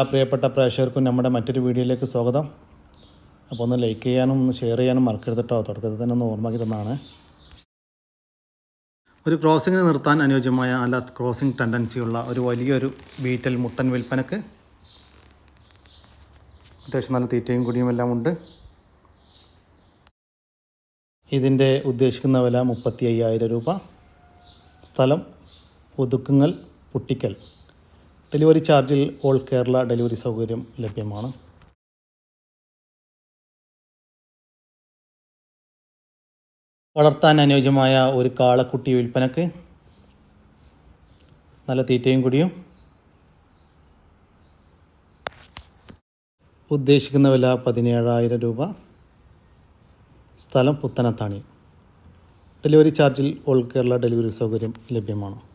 ആ പ്രിയപ്പെട്ട പ്രേക്ഷകർക്കും നമ്മുടെ മറ്റൊരു വീഡിയോയിലേക്ക് സ്വാഗതം. അപ്പോൾ ഒന്ന് ലൈക്ക് ചെയ്യാനും ഒന്ന് ഷെയർ ചെയ്യാനും മറക്കരുത് കേട്ടോ തുടക്കത്തിൽ തന്നെ ഒന്ന് ഓർമ്മയാക്കി തന്നാണ്. ഒരു ക്രോസിങ്ങിന് നിർത്താൻ അനുയോജ്യമായ അല്ല ക്രോസിംഗ് ടെൻഡൻസിയുള്ള ഒരു വലിയൊരു ബീറ്റൽ മുട്ടൻ വിൽപ്പനക്ക് അത്യാവശ്യം നല്ല തീറ്റയും കുടിയും എല്ലാം ഉണ്ട്. ഇതിന്റെ ഉദ്ദേശിക്കുന്ന വില മുപ്പത്തി അയ്യായിരം രൂപ. സ്ഥലം ഒതുക്കുങ്ങൽ പുട്ടിക്കൽ. ഡെലിവറി ചാർജിൽ ഓൾ കേരള ഡെലിവറി സൗകര്യം ലഭ്യമാണ്. വളർത്താൻ അനുയോജ്യമായ ഒരു കാളക്കുട്ടി വിൽപ്പനക്ക് നല്ല തീറ്റയും കുടിയും. ഉദ്ദേശിക്കുന്ന വില പതിനേഴായിരം രൂപ. സ്ഥലം പുത്തനത്താണി. ഡെലിവറി ചാർജിൽ ഓൾ കേരള ഡെലിവറി സൗകര്യം ലഭ്യമാണ്.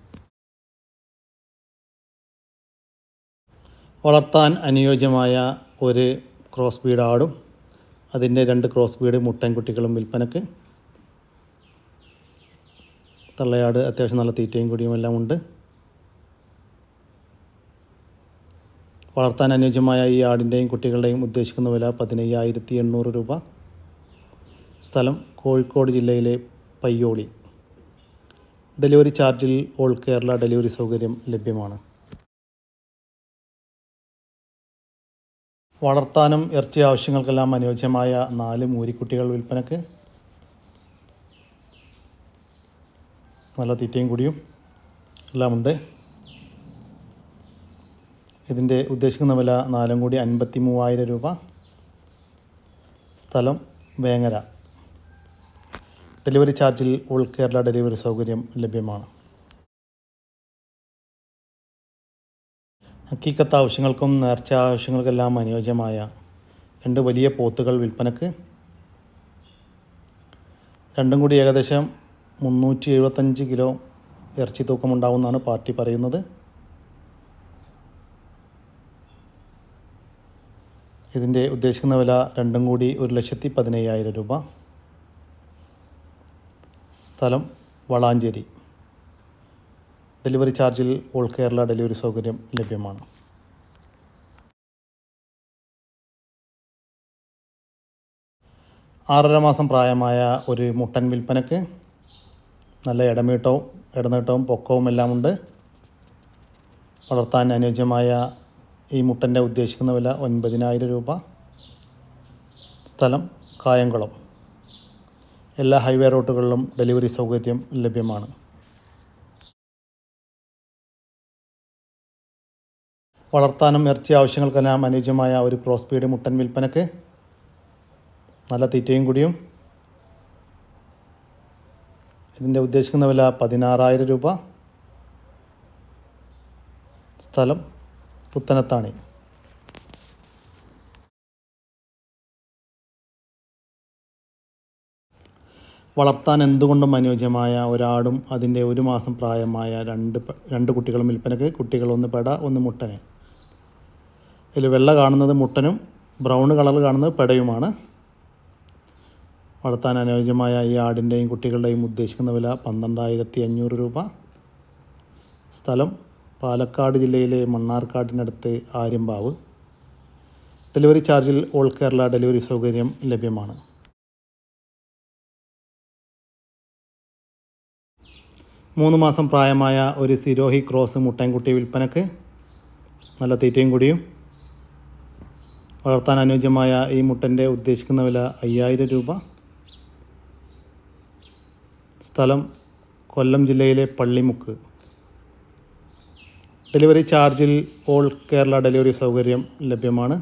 വളർത്താൻ അനുയോജ്യമായ ഒരു ക്രോസ് ബീഡ് ആടും. അതിന്റെ രണ്ട് ക്രോസ് ബീഡ് മുട്ടൻകുട്ടികളും വിൽപ്പനക്ക്. തള്ളയാട് അത്യാവശ്യം നല്ല തീറ്റയും കുടിയും എല്ലാം ഉണ്ട്. വളർത്താൻ അനുയോജ്യമായ ഈ ആടിന്റെയും കുട്ടികളുടെയും ഉദ്ദേശിക്കുന്ന വില പതിനയ്യായിരത്തി എണ്ണൂറ് രൂപ. സ്ഥലം കോഴിക്കോട് ജില്ലയിലെ പയ്യോളി. ഡെലിവറി ചാർജിൽ ഓൾ കേരള ഡെലിവറി സൗകര്യം ലഭ്യമാണ്. വളർത്താനും ഇറച്ചി ആവശ്യങ്ങൾക്കെല്ലാം അനുയോജ്യമായ നാല് മൂരിക്കുട്ടികൾ വിൽപ്പനക്ക്. നല്ല തീറ്റയും കൂടിയും എല്ലാം ഉണ്ട്. ഇതിന്റെ ഉദ്ദേശിക്കുന്ന വില നാലും കൂടി അൻപത്തി മൂവായിരം രൂപ. സ്ഥലം വേങ്ങര. ഡെലിവറി ചാർജിൽ ഓൾ കേരള ഡെലിവറി സൗകര്യം ലഭ്യമാണ്. ഹക്കീക്കത്ത് ആവശ്യങ്ങൾക്കും നേർച്ച ആവശ്യങ്ങൾക്കെല്ലാം അനുയോജ്യമായ രണ്ട് വലിയ പോത്തുകൾ വിൽപ്പനക്ക്. രണ്ടും കൂടി ഏകദേശം മുന്നൂറ്റി എഴുപത്തഞ്ച് കിലോ ഇറച്ചി തൂക്കമുണ്ടാവുമെന്നാണ് പാർട്ടി പറയുന്നത്. ഇതിന്റെ ഉദ്ദേശിക്കുന്ന വില രണ്ടും കൂടി ഒരു ലക്ഷത്തി പതിനയ്യായിരം രൂപ. സ്ഥലം വളാഞ്ചേരി. ഡെലിവറി ചാർജിൽ ഓൾ കേരള ഡെലിവറി സൗകര്യം ലഭ്യമാണ്. ആറര മാസം പ്രായമായ ഒരു മുട്ടൻ വിൽപ്പനയ്ക്ക് നല്ല ഇടമീട്ടവും ഇടനീട്ടവും പൊക്കവും എല്ലാം ഉണ്ട് വളർത്താൻ അനുയോജ്യമായ ഈ മുട്ടന്റെ ഉദ്ദേശിക്കുന്ന വില ഒൻപതിനായിരം രൂപ. സ്ഥലം കായംകുളം. എല്ലാ ഹൈവേ റൂട്ടുകളിലും ഡെലിവറി സൗകര്യം ലഭ്യമാണ്. വളർത്താനും ഇറച്ചി ആവശ്യങ്ങൾക്കെല്ലാം അനുയോജ്യമായ ഒരു ക്രോസ് പീഡ് മുട്ടൻ വിൽപ്പനക്ക് നല്ല തീറ്റയും കൂടിയും. ഇതിന്റെ ഉദ്ദേശിക്കുന്ന വില പതിനാറായിരം രൂപ. സ്ഥലം പുത്തനത്താണി. വളർത്താൻ എന്തുകൊണ്ടും അനുയോജ്യമായ ഒരാടും അതിന്റെ ഒരു മാസം പ്രായമായ രണ്ട് രണ്ട് കുട്ടികളും വിൽപ്പനക്ക്. കുട്ടികൾ ഒന്ന് പെട ഒന്ന് മുട്ടന്. ഇതിൽ വെള്ള കാണുന്നത് മുട്ടനും ബ്രൗൺ കളർ കാണുന്നത് പെടയുമാണ്. വളർത്താൻ അനുയോജ്യമായ ഈ ആടിന്റെയും കുട്ടികളുടെയും ഉദ്ദേശിക്കുന്ന വില പന്ത്രണ്ടായിരത്തി അഞ്ഞൂറ് രൂപ. സ്ഥലം പാലക്കാട് ജില്ലയിലെ മണ്ണാർക്കാടിനടുത്ത് ആര്യമ്പാവ്. ഡെലിവറി ചാർജിൽ ഓൾ കേരള ഡെലിവറി സൗകര്യം ലഭ്യമാണ്. മൂന്ന് മാസം പ്രായമായ ഒരു സിരോഹി ക്രോസ് മുട്ടൻകുട്ടി വിൽപ്പനക്ക് നല്ല തീറ്റയും കുടിയും വളർത്താൻ അനുയോജ്യമായ ഈ മുട്ടന്റെ ഉദ്ദേശിക്കുന്ന വില അയ്യായിരം രൂപ. സ്ഥലം കൊല്ലം ജില്ലയിലെ പള്ളിമുക്ക്. ഡെലിവറി ചാർജിൽ ഓൾ കേരള ഡെലിവറി സൗകര്യം ലഭ്യമാണ്.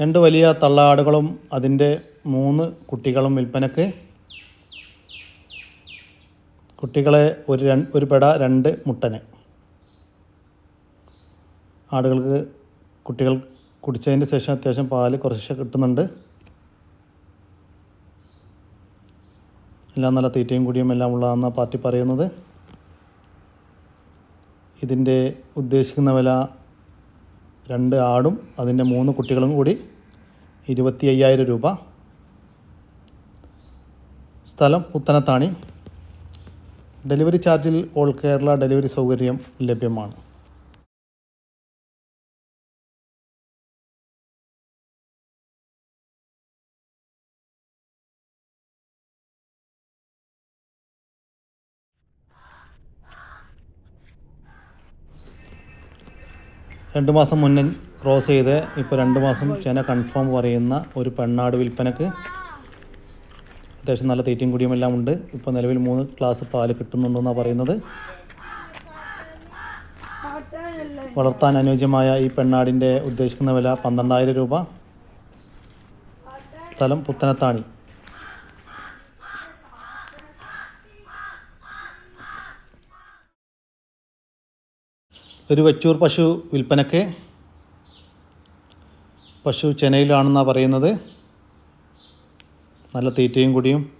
രണ്ട് വലിയ തള്ളാടുകളും അതിന്റെ മൂന്ന് കുട്ടികളും വിൽപ്പനക്ക് കുട്ടികളെ ഒരു ഒരു പെട രണ്ട് മുട്ടന്. ആടുകൾക്ക് കുട്ടികൾ കുടിച്ചതിന് ശേഷം അത്യാവശ്യം പാൽ കുറച്ച് കിട്ടുന്നുണ്ട്. എല്ലാം നല്ല തീറ്റയും കുടിയും എല്ലാം ഉള്ളതെന്ന പാർട്ടി പറയുന്നത്. ഇതിന്റെ ഉദ്ദേശിക്കുന്ന വില രണ്ട് ആടും അതിന്റെ മൂന്ന് കുട്ടികളും കൂടി ഇരുപത്തി അയ്യായിരം രൂപ. സ്ഥലം പുത്തനത്താണി. ഡെലിവറി ചാർജിൽ ഓൾ കേരള ഡെലിവറി സൗകര്യം ലഭ്യമാണ്. രണ്ട് മാസം മുന്നേ ക്രോസ് ചെയ്ത് ഇപ്പോൾ രണ്ട് മാസം ചെന കൺഫേം പറയുന്ന ഒരു പെണ്ണാട് വിൽപ്പനക്ക് അത്യാവശ്യം നല്ല തീറ്റയും കുടിയും എല്ലാം ഉണ്ട്. ഇപ്പോൾ നിലവിൽ മൂന്ന് ക്ലാസ് പാൽ കിട്ടുന്നുണ്ടെന്നാണ് പറയുന്നത്. വളർത്താൻ അനുയോജ്യമായ ഈ പെണ്ണാടിന്റെ ഉദ്ദേശിക്കുന്ന വില പന്ത്രണ്ടായിരം രൂപ. സ്ഥലം പുത്തനത്താണി. ഒരു വെച്ചൂർ പശു വിൽപ്പനക്ക് പശു ചെന്നൈയിലാണെന്നാണ് പറയുന്നത്. നല്ല തീറ്റയും കൂടിയും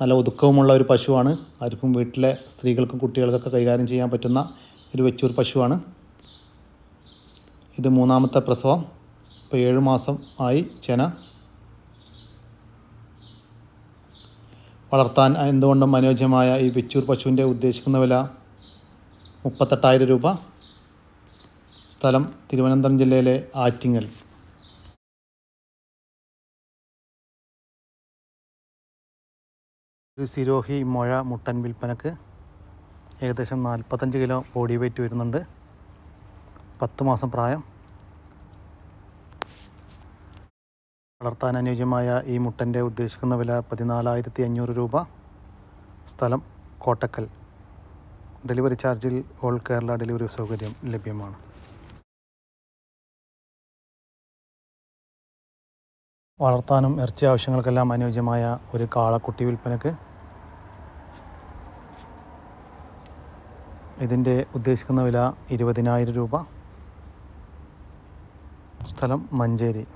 നല്ല ഒതുക്കവുമുള്ള ഒരു പശുവാണ്. ആർക്കും വീട്ടിലെ സ്ത്രീകൾക്കും കുട്ടികൾക്കൊക്കെ കൈകാര്യം ചെയ്യാൻ പറ്റുന്ന ഒരു വെച്ചൂർ പശുവാണ്. ഇത് മൂന്നാമത്തെ പ്രസവം. ഇപ്പോൾ ഏഴ് മാസം ആയി ചെന വളർത്താൻ എന്തുകൊണ്ടും അനുയോജ്യമായ ഈ വെച്ചൂർ പശുവിന്റെ ഉദ്ദേശിക്കുന്ന വില മുപ്പത്തെട്ടായിരം രൂപ സ്ഥലം തിരുവനന്തപുരം ജില്ലയിലെ ആറ്റിങ്ങൽ. ഒരു സിരോഹി മുഴ മുട്ടൻ വിൽപ്പനക്ക് ഏകദേശം നാൽപ്പത്തഞ്ച് കിലോ ബോഡി വെയിറ്റ് വരുന്നുണ്ട്. പത്ത് മാസം പ്രായം. വളർത്താൻ അനുയോജ്യമായ ഈ മുട്ടന്റെ ഉദ്ദേശിക്കുന്ന വില പതിനാലായിരത്തി അഞ്ഞൂറ് രൂപ. സ്ഥലം കോട്ടക്കൽ. ഡെലിവറി ചാർജിൽ ഓൾ കേരള ഡെലിവറി സൗകര്യം ലഭ്യമാണ്. വളർത്താനും ഇറച്ചി ആവശ്യങ്ങൾക്കെല്ലാം അനുയോജ്യമായ ഒരു കാളക്കുട്ടി വിൽപ്പനക്ക് ഇതിന്റെ ഉദ്ദേശിക്കുന്ന വില ഇരുപതിനായിരം രൂപ. സ്ഥലം മഞ്ചേരി.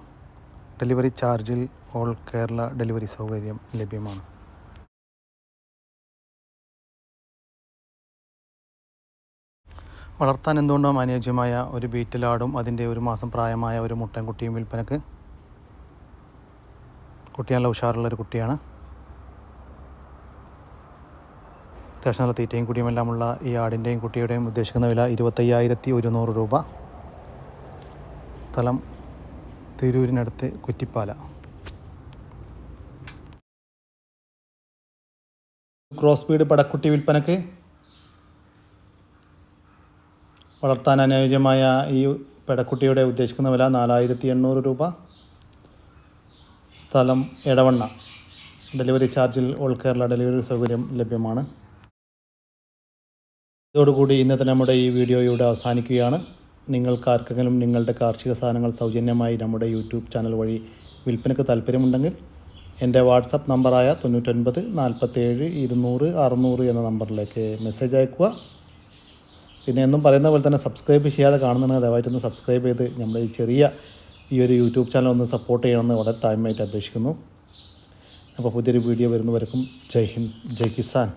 ഡെലിവറി ചാർജിൽ ഓൾ കേരള ഡെലിവറി സൗകര്യം ലഭ്യമാണ്. വളർത്താൻ എന്തുകൊണ്ടും അനുയോജ്യമായ ഒരു ബീറ്റിലാടും അതിന്റെ ഒരു മാസം പ്രായമായ ഒരു മുട്ടൻകുട്ടിയും വിൽപ്പനക്ക് കുട്ടി നല്ല ഉഷാറുള്ള ഒരു കുട്ടിയാണ്. അത്യാവശ്യം നല്ല തീറ്റയും കുടിയുമെല്ലാമുള്ള ഈ ആടിന്റെയും കുട്ടിയുടെയും ഉദ്ദേശിക്കുന്ന വില ഇരുപത്തയ്യായിരത്തി ഒരുന്നൂറ് രൂപ. സ്ഥലം തിരൂരിനടുത്ത് കുറ്റിപ്പാല. ക്രോസ് ബീഡ് പടക്കുട്ടി വിൽപ്പനക്ക് വളർത്താൻ അനുയോജ്യമായ ഈ പെടക്കുട്ടിയുടെ ഉദ്ദേശിക്കുന്ന വില നാലായിരത്തി എണ്ണൂറ് രൂപ. സ്ഥലം എടവണ്ണ. ഡെലിവറി ചാർജിൽ ഓൾ കേരള ഡെലിവറി സൗകര്യം ലഭ്യമാണ്. ഇതോടുകൂടി ഇന്നത്തെ നമ്മുടെ ഈ വീഡിയോ ഇവിടെ അവസാനിക്കുകയാണ്. നിങ്ങൾക്കാർക്കെങ്കിലും നിങ്ങളുടെ കാർഷിക സാധനങ്ങൾ സൗജന്യമായി നമ്മുടെ യൂട്യൂബ് ചാനൽ വഴി വിൽപ്പനയ്ക്ക് താല്പര്യമുണ്ടെങ്കിൽ എന്റെ വാട്സപ്പ് നമ്പറായ തൊണ്ണൂറ്റൊൻപത് നാൽപ്പത്തേഴ് ഇരുന്നൂറ് അറുന്നൂറ് എന്ന നമ്പറിലേക്ക് മെസ്സേജ് അയക്കുക പിന്നെ എന്നും പറയുന്ന പോലെ തന്നെ സബ്സ്ക്രൈബ് ചെയ്യാതെ കാണുന്നുണ്ടെങ്കിൽ ദയവായിട്ടൊന്ന് സബ്സ്ക്രൈബ് ചെയ്ത് നമ്മുടെ ഈ ചെറിയ ഈ ഒരു യൂട്യൂബ് ചാനൽ ഒന്ന് സപ്പോർട്ട് ചെയ്യണമെന്ന് വളരെ താഴ്മയായിട്ട് അപേക്ഷിക്കുന്നു. അപ്പോൾ പുതിയൊരു വീഡിയോ വരുന്നവർക്കും ജയ് ഹിന്ദ് ജയ് കിസാൻ.